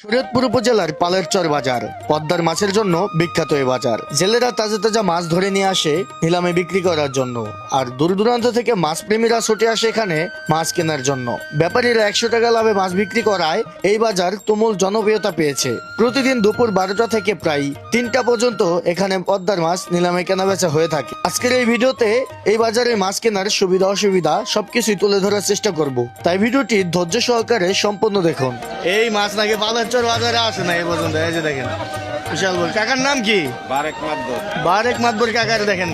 শরীয়তপুর উপজেলার পালেরচর বাজার, পদ্মার মাছের জন্য বিখ্যাত এই বাজার। জেলেরা তাজা তাজা মাছ ধরে নিয়ে আসে নিলামে বিক্রি করার জন্য। আর দূর দূরান্ত থেকে মাছ প্রেমীরা ছুটে আসে এখানে মাছ কেনার জন্য। ব্যাপারীরা একশো টাকা লাভে মাছ বিক্রি করায় এই বাজার তুমুল জনপ্রিয়তা পেয়েছে। প্রতিদিন দুপুর বারোটা থেকে প্রায় তিনটা পর্যন্ত এখানে পদ্মার মাছ নিলামে কেনাবেচা হয়ে থাকে। আজকের এই ভিডিওতে এই বাজারে মাছ কেনার সুবিধা অসুবিধা সবকিছুই তুলে ধরার চেষ্টা করব। তাই ভিডিওটি ধৈর্য সহকারে সম্পূর্ণ দেখুন। এই মাছ নাকি পালেরচর বাজারে আসে না এই পর্যন্ত এই যে দেখেন। বিশাল বড়। কাকার নাম কি? বারেক মাদ্দর বারেক মাতবর কাকার দেখেন।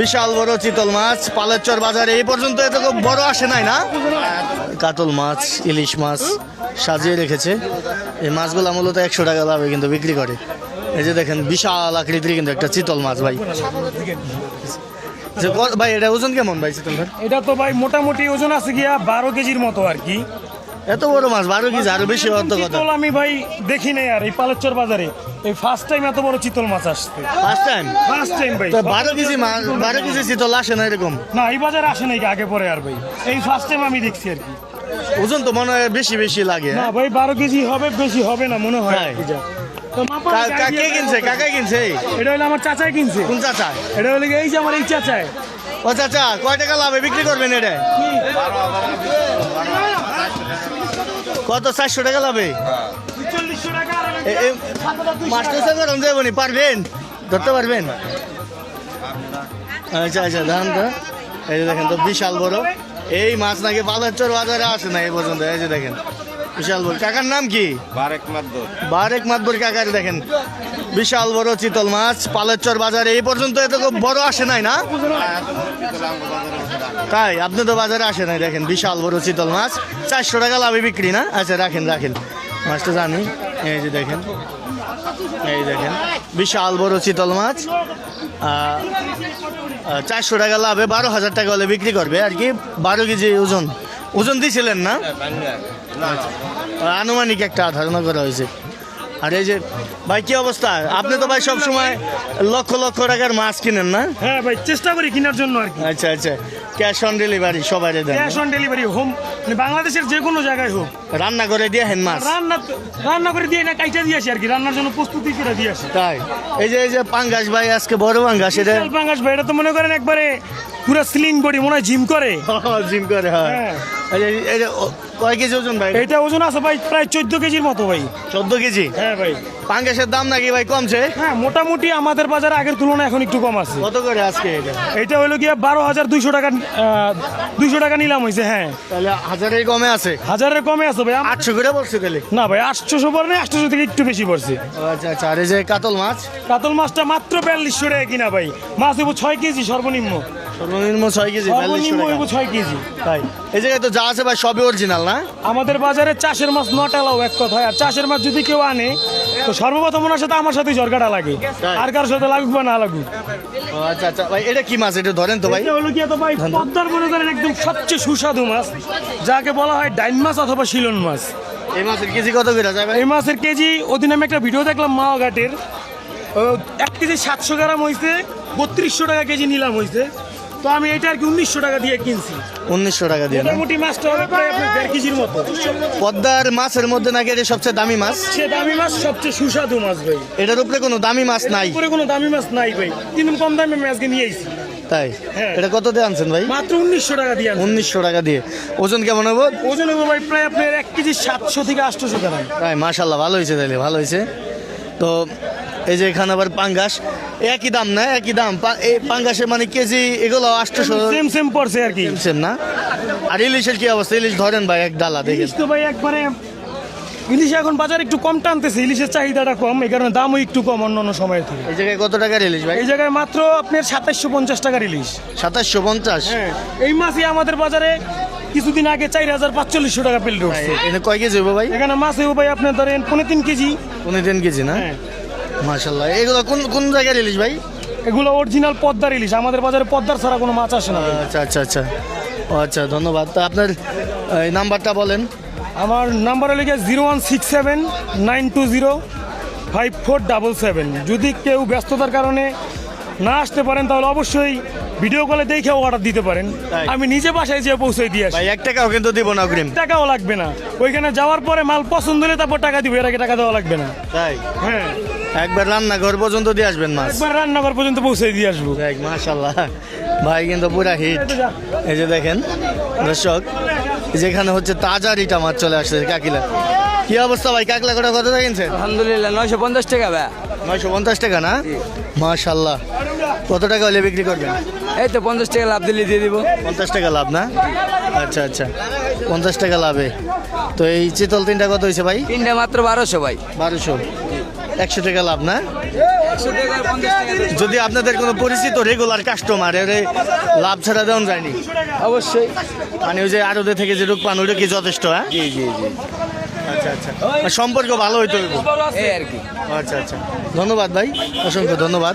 বিশাল বড় চিতল মাছ পালেরচর বাজারে এই পর্যন্ত এত বড় আসে নাই না? কাতল মাছ ইলিশ মাছ সাজিয়ে রেখেছে। এই মাছগুলো মূলত একশো টাকা লাভে কিন্তু বিক্রি করে। এই যে দেখেন বিশাল আকৃতির কিন্তু একটা চিতল মাছ ভাই। যে ভাই এটা ওজন কেমন ভাই চিতল ভাই? এটা তো ভাই মোটামুটি ওজন আছে গিয়া বারো কেজির মতো আর কি। এত বড় মাছ বারো কেজি আরও বেশি হওয়ার তো কথা। চিতল আমি ভাই দেখি নাই আর এই পালেশ্বর বাজারে। এই ফার্স্ট টাইম এত বড় চিতল মাছ আসছে। ফার্স্ট টাইম ফার্স্ট টাইম ভাই। তো বারো কেজি মাছ বারো কেজি চিতল আসে না এরকম? না এই বাজারে আসে নাই আগে পরে আর ভাই। এই ফার্স্ট টাইম আমি দেখছি আর কি। ওজন তো মনে হয় বেশি বেশি লাগে না ভাই বারো কেজি হবে বেশি হবে না মনে হয় কি যা। তো মাপা কা- idea কাকে কিনছে? কিনছে? এটা হলো আমার চাচাই কিনছে। কোন চাচা? এটা হলো এই যে আমার এই চাচাই। ও চাচা কয় টাকা লাভে? বিক্রি করবেন এটা? কত চারশো টাকা এ- মাস্টার গরম যাব নি পারবেন? ধরতে পারবেন? আচ্ছা আচ্ছা ধান তো। এই যে দেখেন তো, বিশাল বড়। এই মাছ নাকি বাজার চোর বাজারে আসে না এই পর্যন্ত, এই যে দেখেন। বিশাল বড়। কাকার নাম কি? বারেক মাদ্দর। বারেক মাতবর কাকার দেখেন। বিশাল বড় চিতল মাছ পালেরচর বাজারে এই পর্যন্ত এত বড় আসে নাই না? তাই? আপনি তো বাজারে আসে নাই দেখেন বিশাল বড় চিতল মাছ। চারশো টাকা লাভে বিক্রি না? আচ্ছা রাখেন রাখেন। মাছটা জানি। এই যে দেখেন। এই দেখেন। বিশাল বড় চিতল মাছ। চারশো টাকা লাভে বারো হাজার টাকা হলে বিক্রি করবে আর কি। বারো কেজি ওজন। ওজন দিয়েছিলেন না? আনুমানিক একটা ধারণা করা হয়েছে। আর এই যে ভাই কি অবস্থা? আপনি তো ভাই সব সময় লক্ষ লক্ষ টাকার মাছ কিনেন না? হ্যাঁ ভাই চেষ্টা করি কেনার জন্য আর কি। আচ্ছা আচ্ছা। ক্যাশ অন ডেলিভারি সবাই দেন। ক্যাশ অন ডেলিভারি হোম মানে বাংলাদেশের যে কোনো জায়গায় হোক। রান্না করে দিয়ে হেন মাছ। রান্না রান্না করে দিয়ে না কাইটা দিয়ে আসি আর কি। রান্নার জন্য প্রস্তুতি করে দিয়ে আসি। তাই। এই যে এই যে পাঙ্গাস ভাই আজকে বড় পাঙ্গাস এটা পাঙ্গাস ভাই এটা তো মনে করেন একবারে পুরো স্লিং বডি মনে হয় জিম করে। জিম করে হ্যাঁ। এই যে- এই যে ও- কয় কেজি ওজন ভাই? এটা ওজন আছে ভাই প্রায় চোদ্দ কেজির মতো ভাই। চোদ্দ কেজি? হ্যাঁ ভাই। পাঙ্গাসের দাম নাকি ভাই কমছে? হ্যাঁ মোটামুটি আমাদের বাজারে আগের তুলনায় এখন একটু কম আছে। কত করে আজকে এটা? এটা হলো গিয়ে বারো হাজার দুইশো টাকা দুইশো টাকা নিলাম হয়েছে হ্যাঁ। তাহলে হাজারের কমে আছে? হাজারের কমে আছে ভাই আটশো করে বলছে তাহলে? না ভাই আটশোশো পরে না আটশোশো থেকে একটু বেশি পড়ছে। আচ্ছা আচ্ছা আর এই যে কাতল মাছ? কাতল মাছটা মাত্র বিয়াল্লিশশো টাকা কিনা ভাই মাছ ছয় কেজি সর্বনিম্ন। সর্বনিম্ন ছয় কেজি সর্বনিম্ন ছয় কেজি। তাই। এই জায়গায় তো যা আছে ভাই সবই অরিজিনাল না? আমাদের বাজারে চাষের মাছ নট এলাও এক কথায় আর চাষের মাছ যদি কেউ আনে তো সর্বপ্রথম ওনার সাথে আমার সাথে ঝরকাটা লাগে। আর কার সাথে লাগুক বা না লাগুক। আচ্ছা আচ্ছা। ভাই এটা কি মাছ? এটা ধরেন তো ভাই। এটা হলো গিয়ে তো ভাই পদ্মার মনে করেন একদম সবচেয়ে সুস্বাদু মাছ যাকে বলা হয় ডাইন মাছ অথবা শিলন মাছ। এই মাছের কেজি কত করে যায় এই মাছের কেজি ওদিন আমি একটা ভিডিও দেখলাম মাওয়া ঘাটের এক কেজি সাতশো গ্রাম হয়েছে বত্রিশশো টাকা কেজি নিলাম হয়েছে তো আমি এটা আর কি উনিশশো টাকা দিয়ে কিনছি। উনিশশো টাকা দিয়ে মোটামুটি মাছটা হবে প্রায় আপনার দেড় কেজির মতো। পদ্মার মাছের মধ্যে নাকি এটা সবচেয়ে দামি মাছ? সে দামি মাছ সবচেয়ে সুস্বাদু মাছ ভাই। এটার উপরে কোনো দামি মাছ নাই। উপরে কোনো দামি মাছ নাই ভাই। কিন্তু কম দামে আমি আজকে নিয়ে আইছি তাই? হ্যাঁ। এটা কত দিয়ে আনছেন ভাই? মাত্র উনিশশো টাকা দিয়ে উনিশশো টাকা দিয়ে। ওজন কেমন হব? ওজন হবে ভাই প্রায় আপনার এক কেজি সাতশো থেকে আটশোশো গ্রাম তাই মাশাল্লাহ ভালো হয়েছে তাহলে ভালো হয়েছে। তো এই যে এখানে আবার পাঙ্গাস। একই দাম না? একই দাম। পা- এই পাঙ্গাসের মানে কেজি এগুলো আটশোশো সেম সেম পড়ছে আর কি। সেম না? আর ইলিশের কি অবস্থা? ইলিশ ধরেন ভাই এক ডালা দেখেন। তো ভাই একবারে ইলিশ এখন বাজার একটু কম টানতেছে। ইলিশের চাহিদাটা কম এই কারণে দামও একটু কম অন্য অন্য সময় থেকে। এই জায়গায় কত টাকার ইলিশ ভাই? এই জায়গায় মাত্র আপনার সাতাশশো পঞ্চাশ টাকার ইলিশ। সাতাশশো পঞ্চাশ? হ্যাঁ এই মাছই আমাদের বাজারে কিছুদিন আগে চার হাজার পাঁচচল্লিশশো টাকা পেল উঠছে এনে কয় কেজি হব ভাই? এখানে মাছ হইব ভাই আপনার ধরেন পনেরো তিন কেজি। পনেরো তিন কেজি না? হ্যাঁ। মাশাল্লাহ এগুলো কোন কোন জায়গার ইলিশ ভাই? এগুলো অরিজিনাল পদ্মার ইলিশ। আমাদের বাজারে পদ্মার ছাড়া কোনো মাছ আসে না আচ্ছা আচ্ছা আচ্ছা। আচ্ছা ধন্যবাদ। তা আপনার এই নাম্বারটা বলেন। আমার নাম্বার হলো গিয়ে zero one six seven nine two zero five four double seven. যদি কেউ ব্যস্ততার কারণে না আসতে পারেন তাহলে অবশ্যই ভিডিও কলে দেখেও অর্ডার দিতে পারেন। আমি নিজে বাসায় যেয়ে পৌঁছে দিয়ে আসি। এক টাকাও কিন্তু দিব না অগ্রিম। টাকাও লাগবে না। ওইখানে যাওয়ার পরে মাল পছন্দ হলে তারপর টাকা দিব এর আগে টাকা দেওয়া লাগবে না। তাই। হ্যাঁ। একবার রান্নাঘর পর্যন্ত দিয়ে আসবেন মাছ? একবার রান্নাঘর পর্যন্ত পৌঁছে দিয়ে আসব। দেখ মাশাল্লাহ ভাই কিন্তু পুরা হিট এই যে দেখেন দর্শক যেখানে হচ্ছে তাজা রিটা মাছ চলে আসছে কাকিলা। কি অবস্থা ভাই? কাকলা কটা কত কিনছেন আলহামদুলিল্লাহ নয়শো পঞ্চাশ টাকা ভাই। নয়শো পঞ্চাশ টাকা না? মাশাল্লাহ কত টাকা হলে বিক্রি করবেন? এই তো পঞ্চাশ টাকা লাভ দিলে দিয়ে দিব। পঞ্চাশ টাকা লাভ না? আচ্ছা আচ্ছা। পঞ্চাশ টাকা লাভে। তো এই চিতল তিনটা কত হয়েছে ভাই? তিনটা মাত্র বারোশো ভাই। বারোশো। একশো টাকা লাভ না? যদি আপনাদের কোনো পরিচিত রেগুলার কাস্টমার এর লাভ ছাড়া দেওয়া যায়নি? অবশ্যই। মানে ওই যে আরও থেকে যে রূপ পান ওইটা কি যথেষ্ট হ্যাঁ? জি জি জি। আচ্ছা আচ্ছা। সম্পর্ক ভালো হইতে হইব। এই আর কি। আচ্ছা আচ্ছা। ধন্যবাদ ভাই অসংখ্য ধন্যবাদ।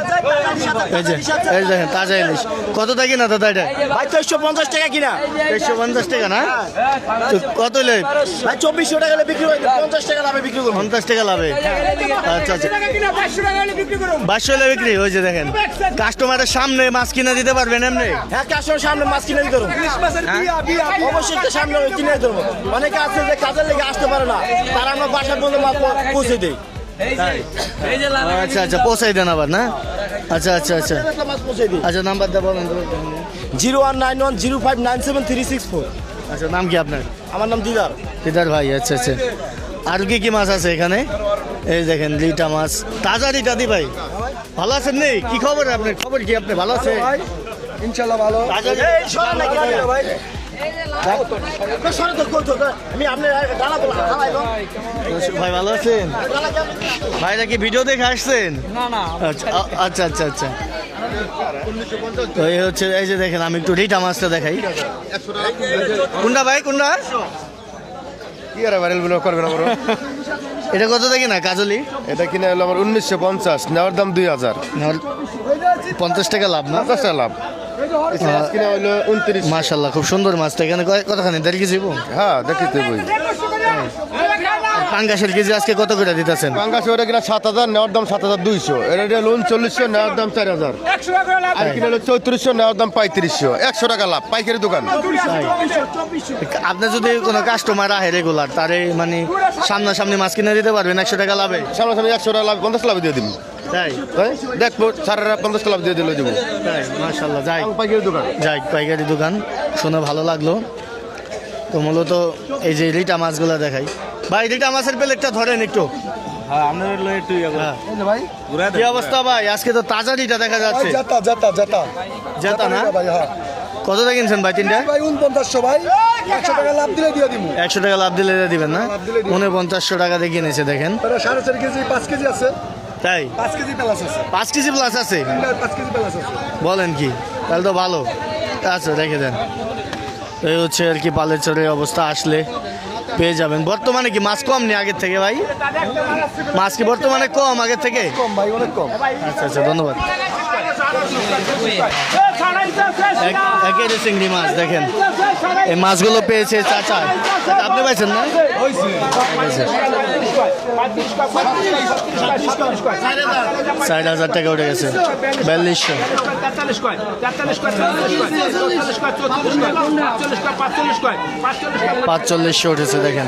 এই যে এই দেখেন তাজা ইলিশ। কত টাকা না দাদা এটা? ভাই পঞ্চাশ টাকা কিনা। একশো পঞ্চাশ টাকা না? তো কত হলে ভাই চব্বিশশো টাকা হলে বিক্রি হয় পঞ্চাশ টাকা লাভে বিক্রি করব পঞ্চাশ টাকা লাভে। আচ্ছা আচ্ছা। বাইশশো হলে বিক্রি ওই যে দেখেন। কাস্টমারের সামনে মাছ কিনে দিতে পারবেন এমনি? হ্যাঁ কাস্টমার সামনে মাছ কিনে দিতে পারব অবশ্যই তো সামনে কিনে পারব। অনেকে আছে যে কাজের লেগে আসতে পারে না। তারা আমরা বাসার পর্যন্ত পৌঁছে দিই। আচ্ছা আচ্ছা পৌঁছাই দেন আবার না? আচ্ছা আচ্ছা আচ্ছা। আচ্ছা নাম্বারটা বলেন zero one nine one zero five nine seven three six four. আচ্ছা নাম কি আপনার? আমার নাম দিদার। দিদার ভাই আচ্ছা আচ্ছা। আর কি কি মাছ আছে এখানে? এই দেখেন লিটা মাছ। তাজা লিটা দি ভাই। ভালো আছেন নেই কি খবর আপনার? খবর কি আপনি? ভালো আছে ইনশাল্লাহ ভালো। তাজা ভাই আমি আপনার দাঁড়াবো ভাই ভালো আছেন ভাইরা কি ভিডিও দেখে আসছেন আচ্ছা আচ্ছা আচ্ছা আচ্ছা তো এই হচ্ছে এই যে দেখেন আমি একটু রিটা মাছটা দেখাই কোনটা ভাই কোনটা কি আর ভাইরাল করবে না এটা কত দেখি না কাজলি এটা কিনে হলো আমার উনিশশো পঞ্চাশ নেওয়ার দাম দুই হাজার পঞ্চাশ টাকা লাভ না পঞ্চাশ টাকা লাভ মাশাল্লাহ খুব সুন্দর মাছটা। এখানে কতখানি? দেড় কেজি হ্যাঁ বই পাঙ্গাসের কেজি আজকে কত করে দিতেছেন? পাঙ্গাস ওটা কিনা সাত হাজার নেওয়ার দাম সাত হাজার দুইশো। এটা হলো উনচল্লিশশো নেওয়ার দাম চার হাজার। আর কিনে হলো চৌত্রিশশো নেওয়ার দাম পঁয়ত্রিশশো। একশো টাকা লাভ পাইকারি দোকান। আপনার যদি কোনো কাস্টমার আহে রেগুলার তারে মানে সামনাসামনি মাছ কিনে দিতে পারবেন একশো টাকা লাভে? সামনে সামনে একশো টাকা লাভ পঞ্চাশ লাভ দিয়ে দিবি। তাই? দেখব সারা পঞ্চাশ লাভ দিয়ে দিলে দেবো। তাই মাশাল্লাহ যাই। পাইকারি দোকান? যাই পাইকারি দোকান। শুনে ভালো লাগল। তো মূলত এই যে রিটা মাছগুলো দেখাই। ভাই রিটা মাছের প্লেটটা ধরেন একটু। হ্যাঁ। কি অবস্থা ভাই? আজকে তো তাজা রিটা দেখা যাচ্ছে। জাতা জাতা জাতা। জেতা না? ভাই হ্যাঁ। কত টাকা কিনছেন ভাই তিনটা? ভাই উনপঞ্চাশশো ভাই। একশো টাকা লাভ দিলে দিয়ে দিব। একশো টাকা লাভ দিলে দিয়ে দিবেন না? লাভ দিলে দিয়ে মনে পঞ্চাশশো টাকা দিয়ে কিনেছে দেখেন। সাড়ে চার কেজি পাঁচ কেজি আছে। তাই? পাঁচ কেজি প্লাস আছে। পাঁচ কেজি প্লাস আছে? পাঁচ কেজি প্লাস আছে। বলেন কি তাহলে তো ভালো। আচ্ছা রেখে দেন। এই হচ্ছে আর কি পালের চরের অবস্থা আসলে পেয়ে যাবেন। বর্তমানে কি মাছ কম নেই আগের থেকে ভাই? মাছ কি বর্তমানে কম আগের থেকে? কম ভাই অনেক কম। আচ্ছা আচ্ছা ধন্যবাদ। এক- একেবারে চিংড়ি মাছ দেখেন। এই মাছগুলো পেয়েছে চাচা, আপনি পাইছেন না? চার হাজার টাকা উঠে গেছে। বিয়াল্লিশশো পাঁচচল্লিশশো উঠেছে দেখেন।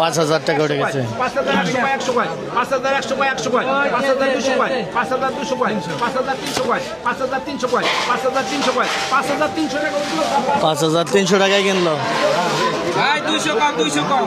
পাঁচ হাজার টাকা উঠে গেছে। পাঁচ হাজার একশো কয় একশো কয় পাঁচ হাজার একশো কয় একশো কয় পাঁচ হাজার দুশো কয় পাঁচ হাজার দুশো কয় পাঁচ হাজার তিনশো কয় পাঁচ হাজার তিনশো কয় পাঁচ হাজার তিনশো কয় পাঁচ হাজার তিনশো টাকা পাঁচ হাজার তিনশো টাকায় কিনলো। দুইশো কম দুইশো কম।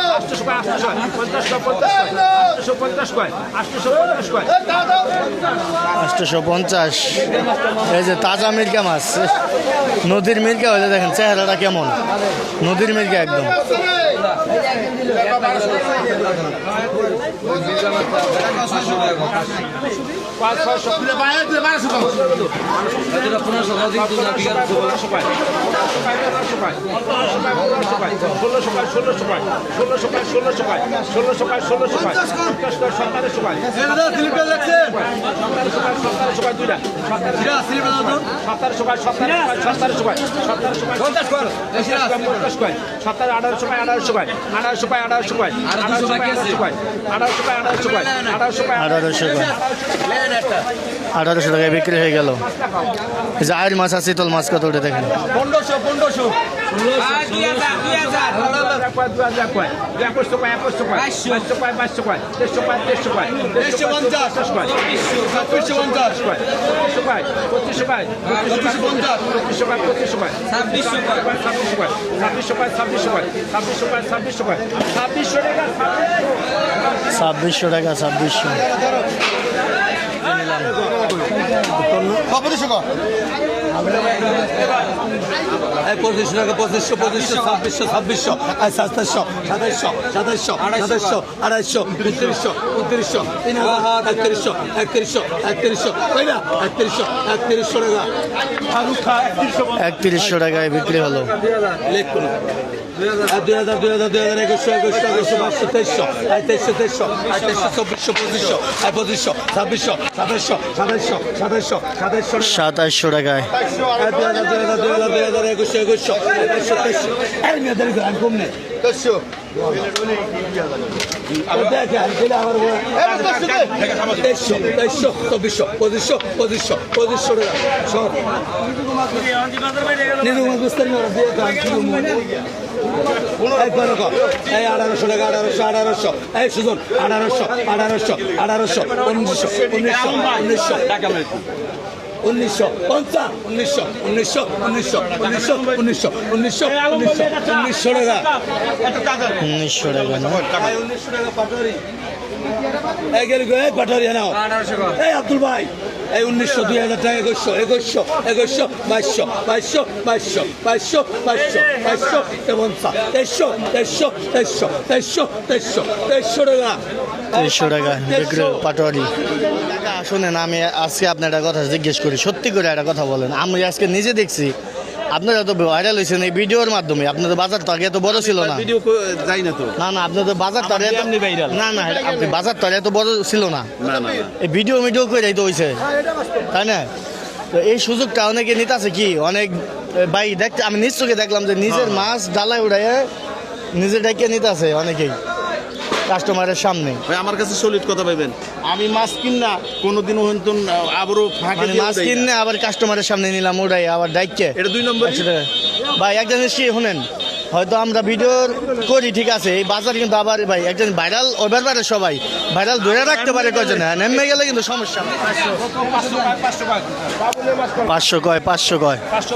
আটশো পঞ্চাশ এই যে তাজা মির্কা মাছ নদীর মির্কা হয়েছে দেখেন চেহারাটা কেমন নদীর মির্কা একদম ষোলোশো পঞ্চাশ দুইটা পঞ্চাশ সতেরো আঠারোশো কয় আঠারোশো আঠারোশো আঠারোশো আঠারোশো আঠারোশো কয় আঠারোশো কয় আঠারোশো কয় আঠারোশো কয় আঠারোশো কয় আঠারোশো টাকায় বিক্রি হয়ে গেল আয়ের মাছ আর শীতল মাছ কত দেখেন পনেরোশো পনেরোশো ছাব্বিশশো টাকা ছাব্বিশশো নিলাম পঁচিশশো টাকা পঁচিশশো পঁচিশশো ছাব্বিশশো ছাব্বিশশো আর সাতাশশো সাতাশশো সাতাশশো সাতাশশো আড়াইশো উনত্রিশশো উনত্রিশশো তিন হাজার একত্রিশশো একত্রিশশো একত্রিশশো তাই না? একত্রিশশো একত্রিশশো টাকা। একত্রিশশো টাকায় বিক্রি হলো। লেখ দুই হাজার দুই হাজার দুই হাজার একুশশো একুশশো একুশশো বাইশশো তেইশশো আর তেইশশো তেইশশো আর তেইশশো চব্বিশশো পঁচিশশো আর পঁচিশশো ছাব্বিশশো সাতাশশো সাতাশশো সাতাশশো সাতাশশো সাতাশশো টাকায়। আর দুই হাজার দুই হাজার দুই হাজার দুই হাজার একুশশো একুশশো বাইশশো তেইশশো আমি কম নেই তেইশশো চব্বিশশো পঁচিশশো পঁচিশশো পঁচিশশো টাকা সব নিজে বুঝতে এই আঠারোশো টাকা আঠারোশো আঠারোশো। এই সুজন আঠারোশো আঠারোশো আঠারোশো উনিশশো উনিশশো উনিশশো। টাকা উনিশশো পঞ্চাশ উনিশশো উনিশশো উনিশশো উনিশশো উনিশশো উনিশশো উনিশশো উনিশশো টাকা। উনিশশো টাকা উনিশশো টাকা পাটোয়ারি। এই গেলি গো এই নাও এই আব্দুল ভাই। এই উনিশশো দুই হাজার টাকা একুশশো একুশশো একুশশো বাইশশো বাইশশো বাইশশো বাইশশো বাইশশো বাইশশো পঞ্চাশ তেইশশো তেইশশো তেইশশো তেইশশো তেইশশো তেইশশো টাকা। তেইশশো টাকা পাটোয়ারি। শুনেন আমি আজকে আপনার একটা কথা জিজ্ঞেস করি। সত্যি করে একটা কথা বলেন। আমি আজকে নিজে দেখছি আপনারা তো ভাইরাল হয়েছেন এই ভিডিওর মাধ্যমে। আপনাদের বাজার তো আগে এত বড় ছিল না। ভিডিও যাই না তো। না না আপনাদের বাজার তো এমনি। না না আপনি বাজার তো এত বড় ছিল না। না না না। এই ভিডিও ভিডিও করে তো হয়েছে তাই না? তো এই সুযোগটা অনেকে নিতে আছে কি? অনেক ভাই দেখতে আমি নিজ চোখে দেখলাম যে নিজের মাছ ডালায় উড়াই নিজে ডেকে নিতে আছে অনেকেই। কাস্টমারের সামনে ভাই আমার কাছে সলিড কথা পাইবেন আমি মাছ কিনা কোনোদিনও হইতো আবারও ফাঁকে মানে মাছ। কিনে আবার কাস্টমারের সামনে নিলাম ওটাই আবার দায়িত্বে এটা দুই নম্বর। ভাই একজন এসে শুনেন হয়তো আমরা ভিডিও করি ঠিক আছে এই বাজার কিন্তু আবার ভাই একজন ভাইরাল ওভার পারে সবাই ভাইরাল ধরে রাখতে পারে কজন হ্যাঁ নেমে গেলে কিন্তু সমস্যা পাঁচশো কয় পাঁচশো কয় আটশো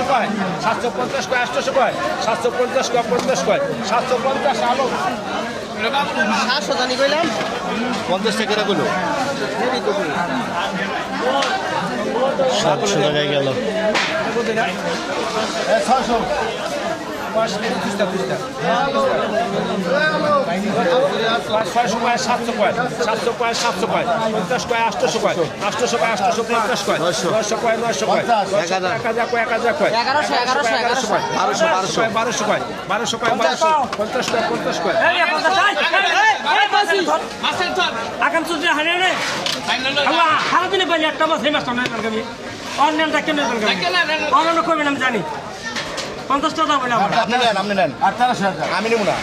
সাতশো কয়? সাতশো পঞ্চাশ কয় আটশোশো কয়? সাতশো পঞ্চাশ কয় পঞ্চাশ কয়? সাতশো পঞ্চাশ আলো। সাতশো জানি কইলাম। পঞ্চাশ টাকা গুলো। সাতশো টাকায় গেল। ছশো ছয়শো কয় সাতশো কয় সাতশো কয় সাতশো কয় পঞ্চাশ কয় আটশোশো কয় আটশোশো কয় আটশোশো পঞ্চাশ কয় নয়শো কয় নয়শো কয় এক হাজার এক হাজার কয় এক হাজার কয় এগারোশো, এগারোশো, এগারোশো কয় বারোশো বারোশো কয় বারোশো কয় বারোশো কয় বারোশো পঞ্চাশ কয় পঞ্চাশ কয় আকাম চলছে হারে রে আল্লাহ সারাদিনে পাইলে একটা এই মাছটা অন্যান্য কালকে অন্যান্য করবেন আমি জানি পঞ্চাশ টাকা বলে আমার। আপনি নেন আপনি নেন। আমি নেব না।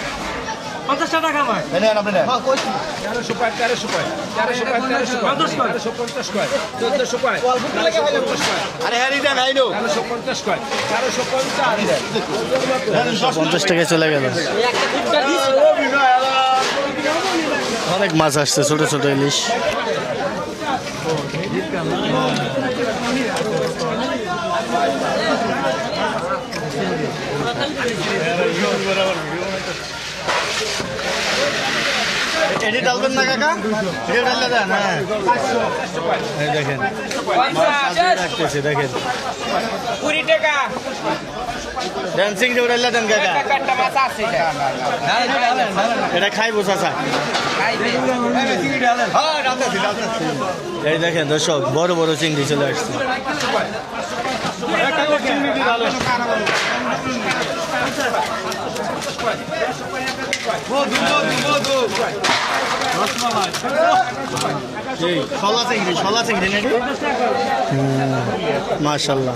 পঞ্চাশ টাকা আমার নেন আপনি নেন। তেরোশো কয় তেরোশো কয়? তেরোশো কয় তেরোশো কয়? পঞ্চাশ কয়। তেরোশো পঞ্চাশ কয়? চোদ্দশো কয়? তেরোশো পঞ্চাশ কয়? আরে হ্যাঁ দেন আইনো তেরোশো পঞ্চাশ কয়? তেরোশো পঞ্চাশ পঞ্চাশ টাকায় চলে গেল। অনেক মাছ আসছে ছোট ছোট ইলিশ। এটি ডালবেন না কাকা এটি ডাললে দেন হ্যাঁ দেখেন রাখতেছি দেখেন কুড়ি টাকা ড্যান্সিং যে উড়াইলে দেন এটা খাইবো চাচা এই দেখেন দর্শক বড় বড় চিংড়ি চলে আসছে এই শলা চিংড়ি শলা চিংড়ি নাকি মাশাল্লাহ